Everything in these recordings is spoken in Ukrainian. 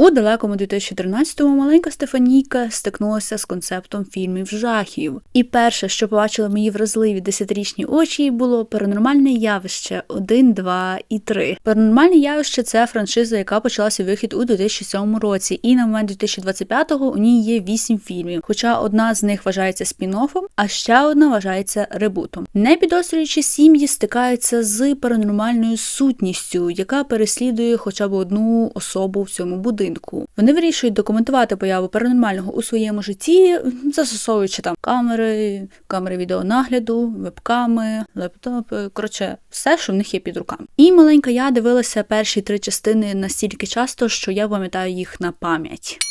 У далекому 2013-му маленька Стефанійка стикнулася з концептом фільмів жахів. І перше, що побачили мої вразливі десятирічні очі, було паранормальне явище 1, 2 і 3. Паранормальне явище це франшиза, яка почалася вихід у 2007 році, і на момент 2025-го у ній є 8 фільмів. Хоча одна з них вважається спін-оффом, а ще одна вважається ребутом. Не підозрюючі сім'ї стикаються з паранормальною сутністю, яка переслідує хоча б одну особу в цьому будинку. Вони вирішують документувати появу паранормального у своєму житті, застосовуючи там камери, камери відеонагляду, вебками, лептопи, коротше, все, що в них є під руками. І маленька я дивилася перші три частини настільки часто, що я пам'ятаю їх на пам'ять.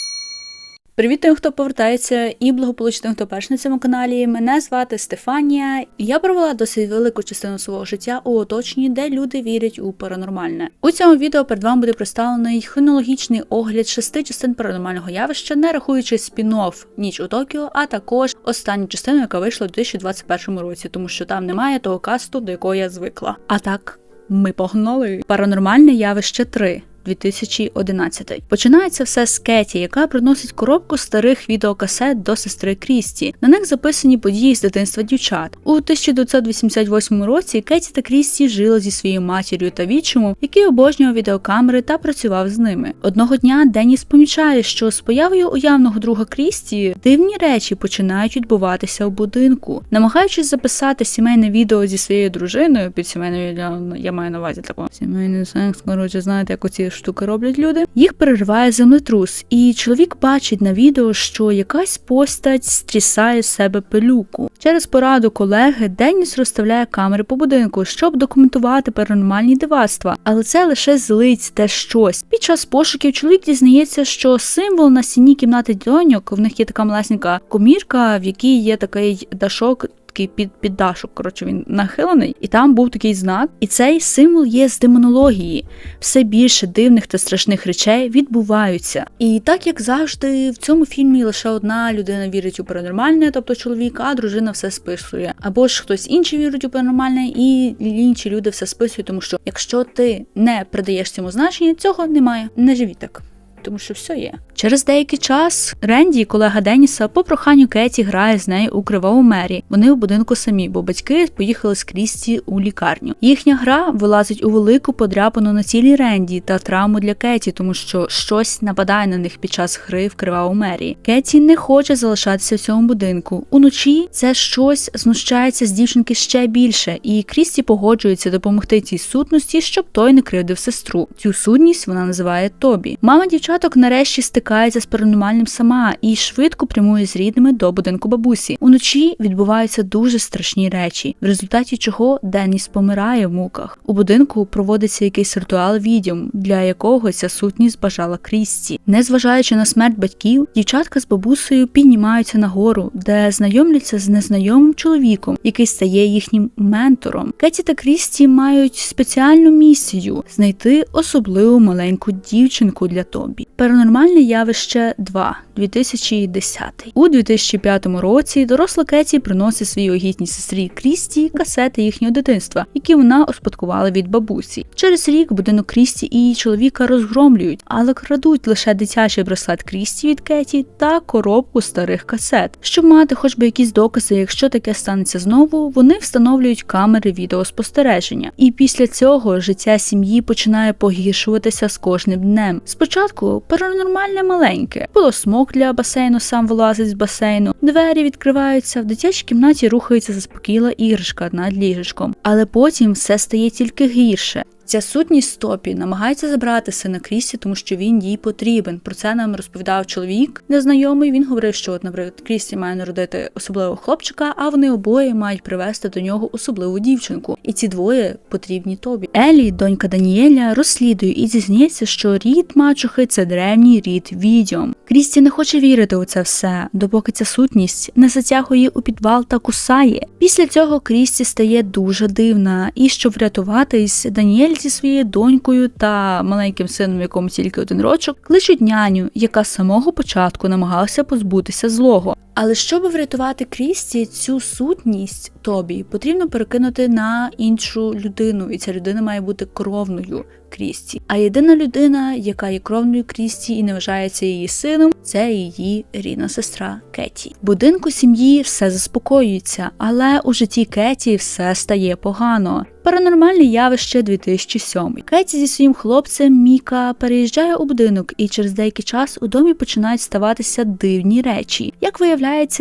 Привіт тим, хто повертається, і благополучно тим, хто перш на цьому каналі. Мене звати Стефанія. Я провела досить велику частину свого життя у оточенні, де люди вірять у паранормальне. У цьому відео перед вами буде представлений хронологічний огляд шести частин паранормального явища, не рахуючи спін-офф ніч у Токіо, а також останню частину, яка вийшла у 2021 році, тому що там немає того касту, до якого я звикла. А так, ми погнали. Паранормальне явище 3. 2011. Починається все з Кеті, яка приносить коробку старих відеокасет до сестри Крісті. На них записані події з дитинства дівчат. У 1988 році Кеті та Крісті жили зі своєю матір'ю та відчимом, який обожнював відеокамери та працював з ними. Одного дня Деніс помічає, що з появою уявного друга Крісті дивні речі починають відбуватися у будинку, намагаючись записати сімейне відео зі своєю дружиною під сімейною я маю на увазі такого сімейний секс, коротше, знаєте, як оці штуки роблять люди. Їх перериває землетрус, і чоловік бачить на відео, що якась постать стрісає з себе пилюку. Через пораду колеги Деніс розставляє камери по будинку, щоб документувати паранормальні дивацтва, але це лише злить те щось. Під час пошуків чоловік дізнається, що символ на стіні кімнати доньок в них є така малесенька комірка, в якій є такий дашок такий під піддашок. Коротше, він нахилений, і там був такий знак. І цей символ є з демонології. Все більше дивних та страшних речей відбуваються. І так як завжди, в цьому фільмі лише одна людина вірить у паранормальне, тобто чоловік, а дружина все списує. Або ж хтось інший вірить у паранормальне, і інші люди все списують, тому що якщо ти не придаєш цьому значення, цього немає. Не живіть так тому що все є. Через деякий час Ренді, колега Деніса, по проханню Кеті грає з нею у кривому мері. Вони у будинку самі, бо батьки поїхали з Крісті у лікарню. Їхня гра вилазить у велику подряпану на тілі Ренді та травму для Кеті, тому що щось нападає на них під час гри в криваву мері. Кеті не хоче залишатися в цьому будинку. Уночі це щось знущається з дівчинки ще більше, і Крісті погоджується допомогти цій сутності, щоб той не кривдив сестру. Цю сутність вона називає Тобі. Мама дівчинки дівчаток нарешті стикається з паранормальним сама і швидко прямує з рідними до будинку бабусі. Уночі відбуваються дуже страшні речі, в результаті чого Деніс помирає в муках. У будинку проводиться якийсь ритуал відьом, для якого ця сутність бажала Крісті. Незважаючи на смерть батьків, дівчатка з бабусею піднімаються нагору, де знайомляться з незнайомим чоловіком, який стає їхнім ментором. Кеті та Крісті мають спеціальну місію знайти особливу маленьку дівчинку для Тобі. Паранормальне явище 2 2010. У 2005 році доросла Кеті приносить своїй огітній сестрі Крісті касети їхнього дитинства, які вона успадкувала від бабусі. Через рік будинок Крісті і її чоловіка розгромлюють, але крадуть лише дитячий браслет Крісті від Кеті та коробку старих касет. Щоб мати хоч би якісь докази, якщо таке станеться знову, вони встановлюють камери відеоспостереження. І після цього життя сім'ї починає погіршуватися з кожним днем. Спочатку паранормальне маленьке, було смок для басейну сам вилазить з басейну. Двері відкриваються, в дитячій кімнаті рухається заспокійла іграшка над ліжечком. Але потім все стає тільки гірше. Ця сутність стопі намагається забрати сина Крісті, тому що він їй потрібен. Про це нам розповідав чоловік незнайомий. Він говорив, що, от, наприклад, Крісті має народити особливого хлопчика, а вони обоє мають привести до нього особливу дівчинку. І ці двоє потрібні тобі. Елі, донька Даніеля, розслідує і зізнається, що рід мачухи це древній рід відьом. Крісті не хоче вірити у це все, допоки ця сутність не затягує у підвал та кусає. Після цього Крісті стає дуже дивна, і щоб врятуватись, Даніель зі своєю донькою та маленьким сином, якому тільки один рочок, кличуть няню, яка з самого початку намагалася позбутися злого. Але щоб врятувати Крісті, цю сутність Тобі потрібно перекинути на іншу людину, і ця людина має бути кровною Крісті. А єдина людина, яка є кровною Крісті і не вважається її сином, це її рідна сестра Кеті. В будинку сім'ї все заспокоюється, але у житті Кеті все стає погано. Паранормальне явище 2007. Кеті зі своїм хлопцем Міка переїжджає у будинок, і через деякий час у домі починають ставатися дивні речі. Як виявляється,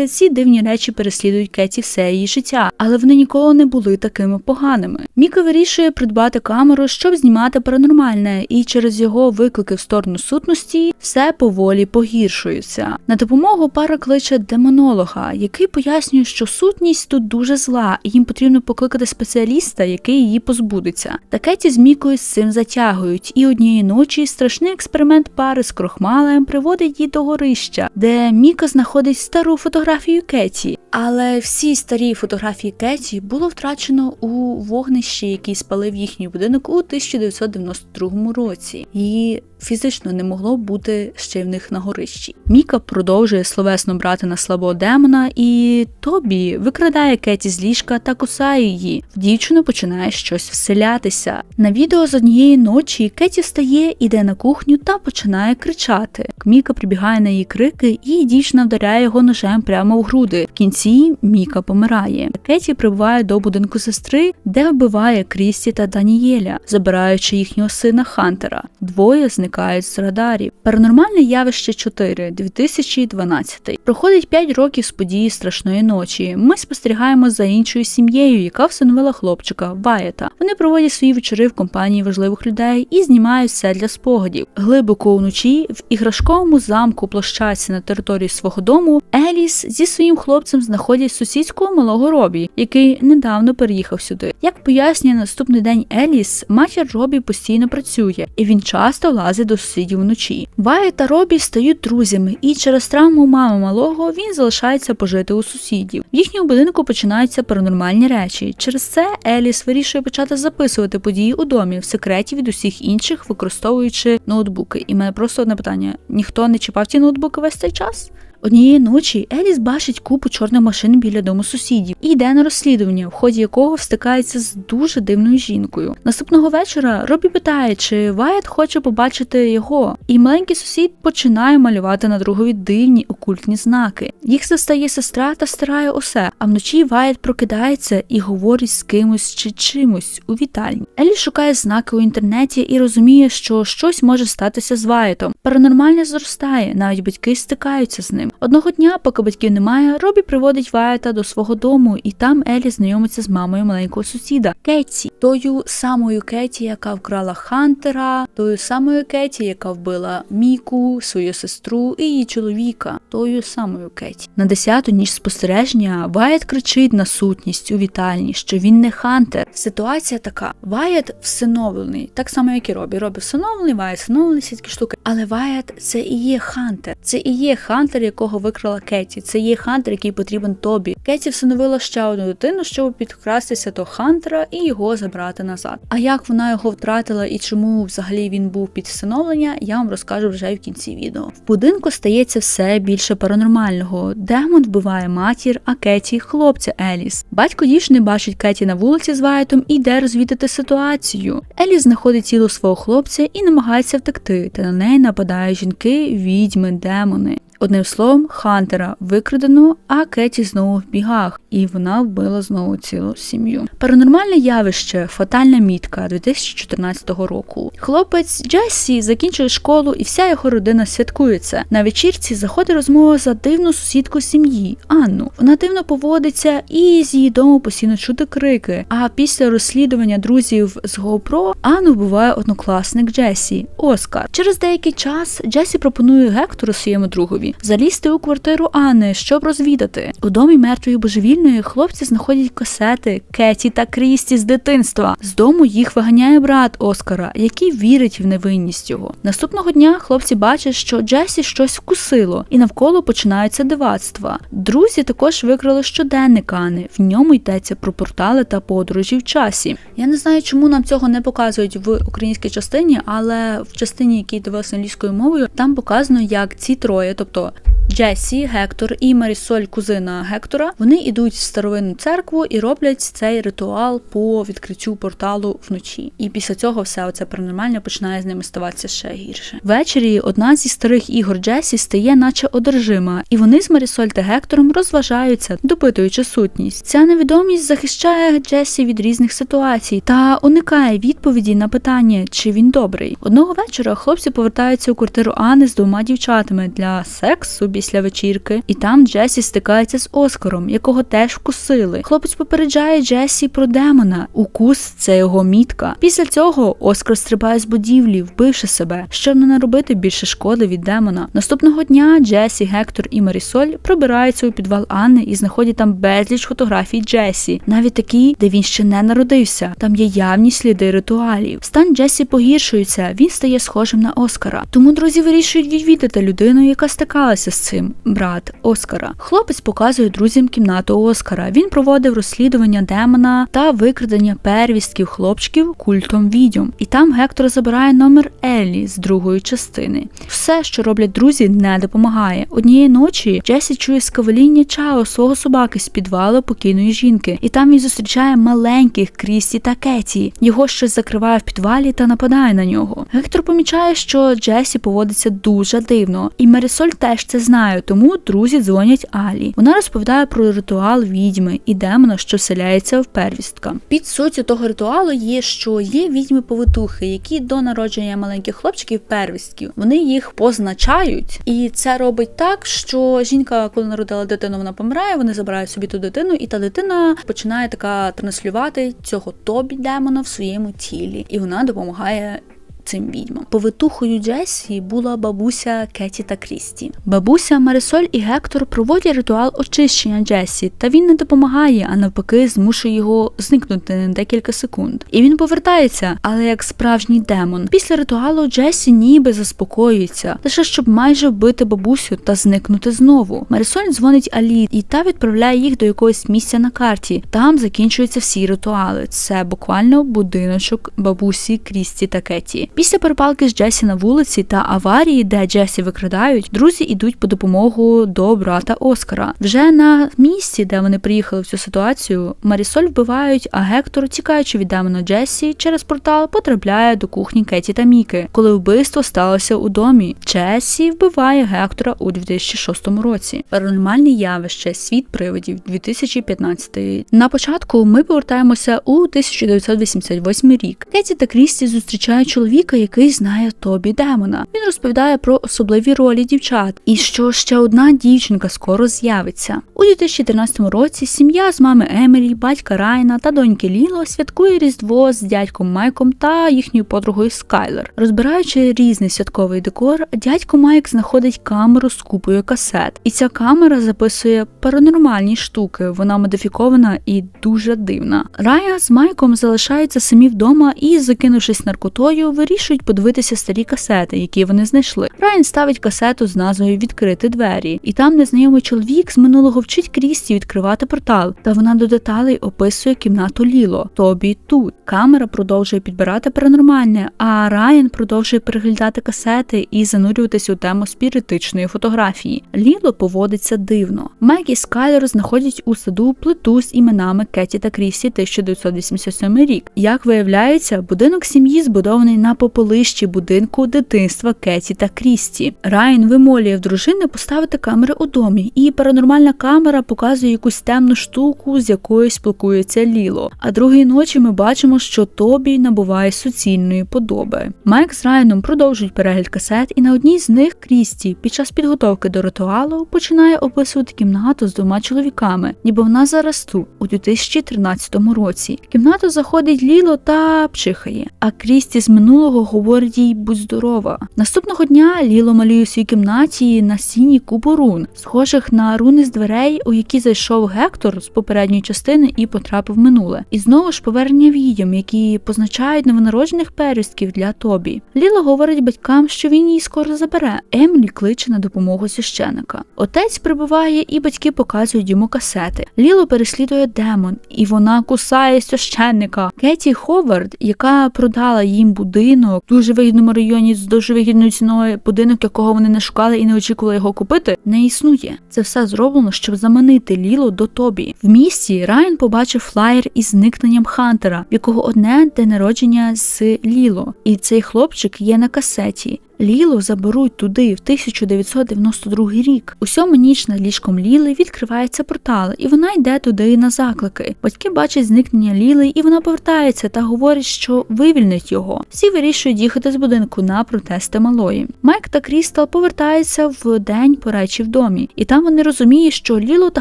ці дивні речі переслідують Кеті все її життя, але вони ніколи не були такими поганими. Міка вирішує придбати камеру, щоб знімати паранормальне, і через його виклики в сторону сутності все поволі погіршується. На допомогу пара кличе демонолога, який пояснює, що сутність тут дуже зла, і їм потрібно покликати спеціаліста, який її позбудеться. Та Кеті з Мікою з цим затягують, і однієї ночі страшний експеримент пари з крохмалем приводить її до горища, де Міка знаходить стару фотографію Кеті. Але всі старі фотографії Кеті було втрачено у вогнищі, який спалив їхній будинок у 1992 році. Її фізично не могло бути ще в них на горищі. Міка продовжує словесно брати на слабого демона, і Тобі викрадає Кеті з ліжка та кусає її. В дівчину починає щось вселятися. На відео з однієї ночі Кеті встає, іде на кухню та починає кричати. Міка прибігає на її крики, і дівчина вдаряє його ножем прямо в груди. В кінці Міка помирає. Кеті прибуває до будинку сестри, де вбиває Крісті та Данієля, забираючи їхнього сина Хантера. Двоє зникають з радарів. Паранормальне явище 4, 2012. Проходить 5 років з події страшної ночі. Ми спостерігаємо за іншою сім'єю, яка встановила хлопчика Ваєта. Вони проводять свої вечори в компанії важливих людей і знімають все для спогадів. Глибоко вночі в іграшковому замку площадці на території свого дому Еліс зі своїм хлопцем знаходять сусідського малого Робі, який недавно переїхав сюди. Як пояснює наступний день Еліс, матір Робі постійно працює, і він часто лазить до сусідів вночі. Вайт та Робі стають друзями, і через травму мами малого він залишається пожити у сусідів. В їхньому будинку починаються паранормальні речі. Через це Еліс вирішує почати записувати події у домі в секреті від усіх інших, використовуючи ноутбуки. І мене просто одне питання: ніхто не чіпав ті ноутбуки весь цей час? Однієї ночі Еліс бачить купу чорних машин біля дому сусідів і йде на розслідування, в ході якого встикається з дуже дивною жінкою. Наступного вечора Робі питає, чи Вайт хоче побачити його, і маленький сусід починає малювати на другові дивні окультні знаки. Їх застає сестра та стирає усе. А вночі Вайт прокидається і говорить з кимось чи чимось у вітальні. Еліс шукає знаки у інтернеті і розуміє, що щось може статися з Вайтом. Паранормальне зростає, навіть батьки стикаються з ним. Одного дня, поки батьків немає, Робі приводить Вайта до свого дому, і там Елі знайомиться з мамою маленького сусіда Кеті, тою самою Кеті, яка вкрала Хантера, тою самою Кеті, яка вбила Міку, свою сестру і її чоловіка, тою самою Кеті. На десяту ніч спостереження Вайт кричить на сутність у вітальні, що він не Хантер. Ситуація така: Вайт всиновлений, так само, як і Робі. Робі всиновлений, Вайт всиновлений, всі такі штуки. Але Вайт це і є Хантер. Це і є Хантер, якого викрала Кеті. Це є Хантер, який потрібен тобі. Кеті всиновила ще одну дитину, щоб підкрастися до Хантера і його забрати назад. А як вона його втратила і чому взагалі він був під всиновлення, я вам розкажу вже в кінці відео. В будинку стається все більше паранормального. Демон вбиває матір, а Кеті хлопця Еліс. Батько дівчини бачить Кеті на вулиці з Вайтом і йде розвідати ситуацію. Еліс знаходить тіло свого хлопця і намагається втекти, та на неї нападають жінки, відьми, демони. Одним словом, Хантера викрадено, а Кеті знову в бігах, і вона вбила знову цілу сім'ю. Паранормальне явище, фатальна мітка 2014 року. Хлопець Джесі закінчує школу, і вся його родина святкується. На вечірці заходить розмова за дивну сусідку сім'ї Анну. Вона дивно поводиться, і з її дому постійно чути крики. А після розслідування друзів з GoPro Анну вбиває однокласник Джесі Оскар. Через деякий час Джесі пропонує Гектору своєму другові залізти у квартиру Анни, щоб розвідати. У домі мертвої божевільної хлопці знаходять касети Кеті та Крісті з дитинства. З дому їх виганяє брат Оскара, який вірить в невинність його. Наступного дня хлопці бачать, що Джесі щось вкусило, і навколо починаються дивацтва. Друзі також викрали щоденник Анни. В ньому йдеться про портали та подорожі в часі. Я не знаю, чому нам цього не показують в українській частині, але в частині, якій дивилася англійською мовою, там показано, як ці троє, тобто Джесі, Гектор і Марісоль, кузина Гектора, вони йдуть в старовинну церкву і роблять цей ритуал по відкриттю порталу вночі. І після цього все оце паранормальне починає з ними ставатися ще гірше. Ввечері одна зі старих ігор Джесі стає, наче одержима, і вони з Марісоль та Гектором розважаються, допитуючи сутність. Ця невідомість захищає Джесі від різних ситуацій та уникає відповіді на питання, чи він добрий. Одного вечора хлопці повертаються у квартиру Ани з двома дівчатами для сексу після вечірки, і там Джесі стикається з Оскаром, якого теж вкусили. Хлопець попереджає Джесі про демона. Укус це його мітка. Після цього Оскар стрибає з будівлі, вбивши себе, щоб не наробити більше шкоди від демона. Наступного дня Джесі, Гектор і Марісоль пробираються у підвал Анни і знаходять там безліч фотографій Джесі, навіть такі, де він ще не народився. Там є явні сліди ритуалів. Стан Джесі погіршується, він стає схожим на Оскара. Тому друзі вирішують відвідати людину, яка стикалася з цим брат Оскара. Хлопець показує друзям кімнату Оскара. Він проводив розслідування демона та викрадення первістків хлопчиків культом відьом. І там Гектор забирає номер Еллі з другої частини. Все, що роблять друзі, не допомагає. Однієї ночі Джесі чує скавеління чао свого собаки з підвалу покійної жінки, і там він зустрічає маленьких Крісті та Кеті. Його щось закриває в підвалі та нападає на нього. Гектор помічає, що Джесі поводиться дуже дивно, і Марісоль теж це знає, тому друзі дзвонять Алі. Вона розповідає про ритуал відьми і демона, що вселяється в первістка. Під суттю того ритуалу є, що є відьми-повитухи, які до народження маленьких хлопчиків первістків вони їх позначають, і це робить так, що жінка, коли народила дитину, вона помирає, вони забирають собі ту дитину, і та дитина починає така транслювати цього тобі демона в своєму тілі, і вона допомагає. Цим відьмам повитухою Джесі була бабуся Кеті та Крісті. Бабуся Марисоль і Гектор проводять ритуал очищення Джесі, та він не допомагає, а навпаки, змушує його зникнути на декілька секунд. І він повертається, але як справжній демон. Після ритуалу Джесі ніби заспокоюється, лише щоб майже вбити бабусю та зникнути знову. Марисоль дзвонить Алі, і та відправляє їх до якогось місця на карті. Там закінчуються всі ритуали. Це буквально будиночок бабусі Крісті та Кеті. Після перепалки з Джесі на вулиці та аварії, де Джесі викрадають, друзі йдуть по допомогу до брата Оскара. Вже на місці, де вони приїхали в цю ситуацію, Марісоль вбивають, а Гектор, тікаючи від демона Джесі, через портал потрапляє до кухні Кеті та Міки, коли вбивство сталося у домі. Джесі вбиває Гектора у 2006 році. Паранормальне явище Світ привидів 2015. На початку ми повертаємося у 1988 рік. Кеті та Крісті зустрічають чоловіка, який знає Тобі Демона. Він розповідає про особливі ролі дівчат і що ще одна дівчинка скоро з'явиться. У 2013 році сім'я з мами Емілі, батька Райна та доньки Ліло святкує Різдво з дядьком Майком та їхньою подругою Скайлер. Розбираючи різний святковий декор, дядько Майк знаходить камеру з купою касет, і ця камера записує паранормальні штуки. Вона модифікована і дуже дивна. Рая з Майком залишаються самі вдома і, закинувшись наркотою, вирішують подивитися старі касети, які вони знайшли. Райан ставить касету з назвою Відкрити двері, і там незнайомий чоловік з минулого вчить Крісті відкривати портал. Та вона до деталей описує кімнату Ліло. Тобі тут. Камера продовжує підбирати паранормальне, а Райан продовжує переглядати касети і занурюватися у тему спіритичної фотографії. Ліло поводиться дивно. Майк і Скайлер знаходять у саду плиту з іменами Кеті та Крісті 1987 рік. Як виявляється, будинок сім'ї збудований на пополищі будинку дитинства Кеті та Крісті. Райан вимолює в дружини поставити камери у домі, і паранормальна камера показує якусь темну штуку, з якою спілкується Ліло. А другої ночі ми бачимо, що Тобі набуває суцільної подоби. Майк з Райаном продовжують перегляд касет, і на одній з них Крісті під час підготовки до ритуалу починає описувати кімнату з двома чоловіками, ніби вона зараз тут, у 2013 році. В кімнату заходить Ліло та пчихає, а Крісті з минулого говорить їй будь здорова. Наступного дня Ліло малює у своїй кімнаті на стіні купу рун, схожих на руни з дверей, у які зайшов Гектор з попередньої частини і потрапив в минуле. І знову ж повернення відьом, які позначають новонароджених первістків для Тобі. Ліло говорить батькам, що він її скоро забере. Емлі кличе на допомогу священика. Отець прибуває, і батьки показують йому касети. Ліло переслідує демон, і вона кусає священника. Кеті Ховард, яка продала їм будинок будинок в дуже вигідному районі з дуже вигідною ціною, будинок, якого вони не шукали і не очікували його купити, не існує. Це все зроблено, щоб заманити Ліло до Тобі. В місті Райан побачив флаєр із зникненням Хантера, в якого одне день народження з Ліло, і цей хлопчик є на касеті. Лілу заберуть туди в 1992 рік. У сьому ніч над ліжком Ліли відкривається портал, і вона йде туди на заклики. Батьки бачать зникнення Ліли, і вона повертається та говорить, що вивільнить його. Всі вирішують їхати з будинку на протести малої. Майк та Крістал повертаються в день по речі в домі, і там вони розуміють, що Ліло та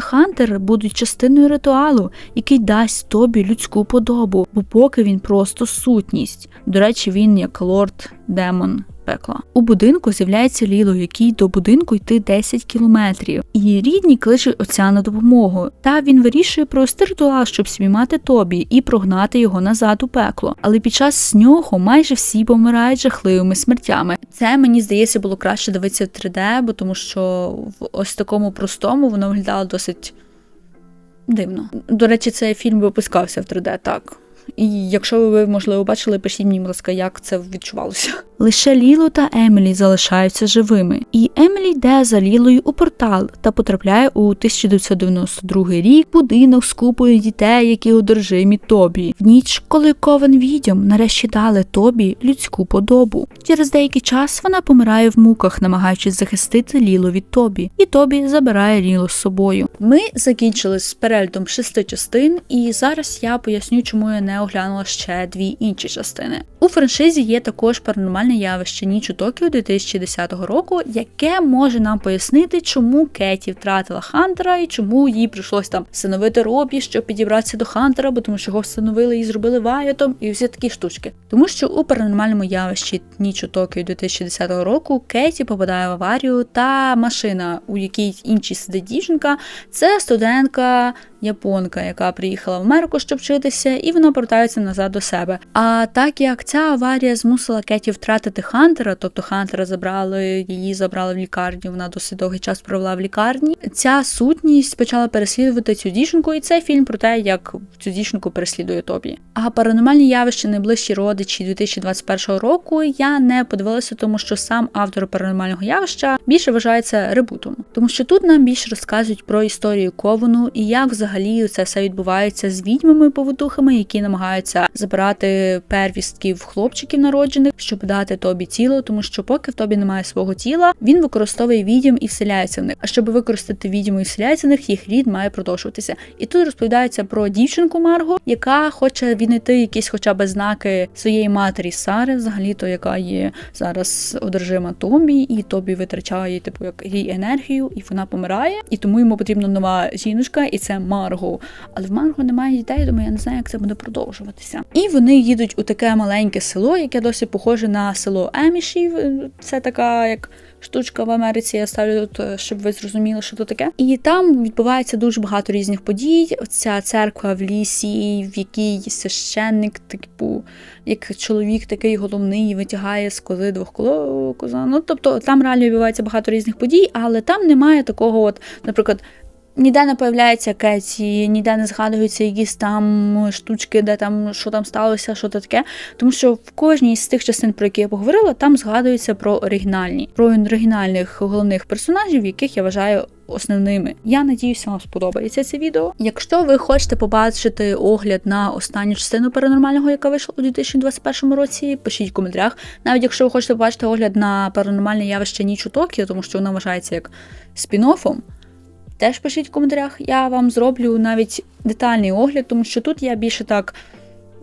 Хантер будуть частиною ритуалу, який дасть тобі людську подобу, бо поки він просто сутність. До речі, він як лорд демон пекла. У будинку з'являється Ліло, який до будинку йти 10 кілометрів. І рідні кличуть отця на допомогу. Та він вирішує провести ритуал, щоб спіймати Тобі і прогнати його назад у пекло. Але під час нього майже всі помирають жахливими смертями. Це мені здається було краще дивитися в 3D, бо тому що в ось такому простому воно виглядало досить дивно. До речі, цей фільм випускався в 3D, так. І якщо ви, можливо, бачили, пишіть мені, будь ласка, як це відчувалося. Лише Ліло та Емілі залишаються живими, і Емілі йде за Лілою у портал та потрапляє у 1992 рік будинок з купою дітей, які одержимі Тобі. В ніч, коли ковен відьом нарешті дали Тобі людську подобу. Через деякий час вона помирає в муках, намагаючись захистити Ліло від Тобі, і Тобі забирає Ліло з собою. Ми закінчили з перельдом шести частин, і зараз я поясню, чому я не оглянула ще дві інші частини. У франшизі є також паранормальне явище Ніч у Токіо 2010 року, яке може нам пояснити, чому Кеті втратила Хантера і чому їй прийшлось там встановити Робі, щоб підібратися до Хантера, бо тому що його встановили і зробили Вайотом, і всі такі штучки. Тому що у паранормальному явищі Ніч у Токіо 2010 року Кеті попадає в аварію, та машина, у якій іншій сидить дівчинка, це студентка японка, яка приїхала в Америку, щоб вчитися, і вона повертається назад до себе. А так як ця аварія змусила Кеті втратити Хантера, тобто Хантера забрали, її забрали в лікарню, вона досить довгий час провела в лікарні. Ця сутність почала переслідувати цю дівчинку, і це фільм про те, як цю дівчинку переслідує Тобі. А паранормальні явища найближчі родичі 2021 року я не подивилася, тому що сам автор паранормального явища більше вважається ребутом, тому що тут нам більше розказують про історію Ковану і як взагалі це все відбувається з відьмами-повитухами, які намагаються забирати первістків хлопчиків народжених, щоб дати тобі тіло, тому що поки в тобі немає свого тіла, він використовує відьм і вселяється в них. А щоб використати відьму і вселяється в них, їх рід має продовжуватися. І тут розповідається про дівчинку Марго, яка хоче віднайти якісь, хоча б знаки своєї матері Сари, взагалі то яка є зараз одержима Тобі, і Тобі витрачає типу як її енергію, і вона помирає. І тому йому потрібна нова жіночка, і це Марго. Але в Марго немає дітей, тому я не знаю, як це буде продовжуватися. І вони їдуть у таке маленьке село, яке досі похоже на село Емішів. Це така як. Штучка в Америці я ставлю тут, щоб ви зрозуміли, що то таке. І там відбувається дуже багато різних подій. Ця церква в лісі, в якій священник, типу, як чоловік такий головний, витягає з кози двох коза. Ну тобто там реально відбувається багато різних подій, але там немає такого, от, наприклад. Ніде не появляється Кеті, ніде не згадуються якісь там штучки, де там що там сталося, що таке. Тому що в кожній з тих частин, про які я поговорила, там згадується про оригінальні, про оригінальних головних персонажів, яких я вважаю основними. Я надіюся, вам сподобається це відео. Якщо ви хочете побачити огляд на останню частину паранормального, яка вийшла у 2021 році, пишіть в коментарях. Навіть якщо ви хочете побачити огляд на паранормальне явище ніч у Токіо, тому що воно вважається як спін-оффом, Теж пишіть в коментарях, я вам зроблю навіть детальний огляд, тому що тут я більше так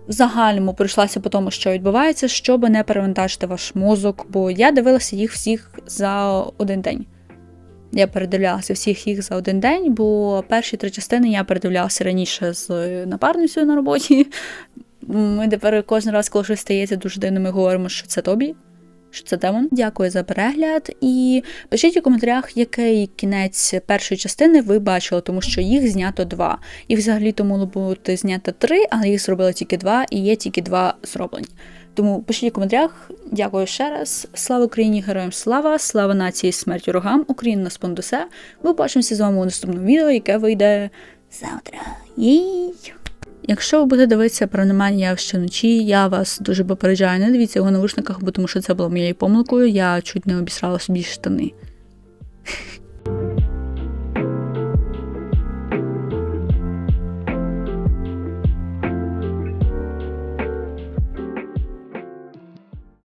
в загальному пройшлася по тому, що відбувається, щоб не перевантажити ваш мозок, бо я дивилася їх всіх за один день. Я передивлялася всіх їх за один день, бо перші три частини я передивлялася раніше з напарницею на роботі. Ми тепер кожен раз, коли щось стається дуже дивно, ми говоримо, що це тобі що це демон. Дякую за перегляд. І пишіть у коментарях, який кінець першої частини ви бачили, тому що їх знято два. І взагалі то могло бути знято три, але їх зробили тільки два, і є тільки два зроблені. Тому пишіть у коментарях. Дякую ще раз. Слава Україні! Героям слава! Слава нації, смерть ворогам! Україна нас понесе. Ми побачимося з вами у наступному відео, яке вийде завтра. Їй! Якщо ви будете дивитися про паранормальні явища вночі, я вас дуже попереджаю, не дивіться його на вишниках, бо тому що це було моєю помилкою, я чуть не обісрала собі штани.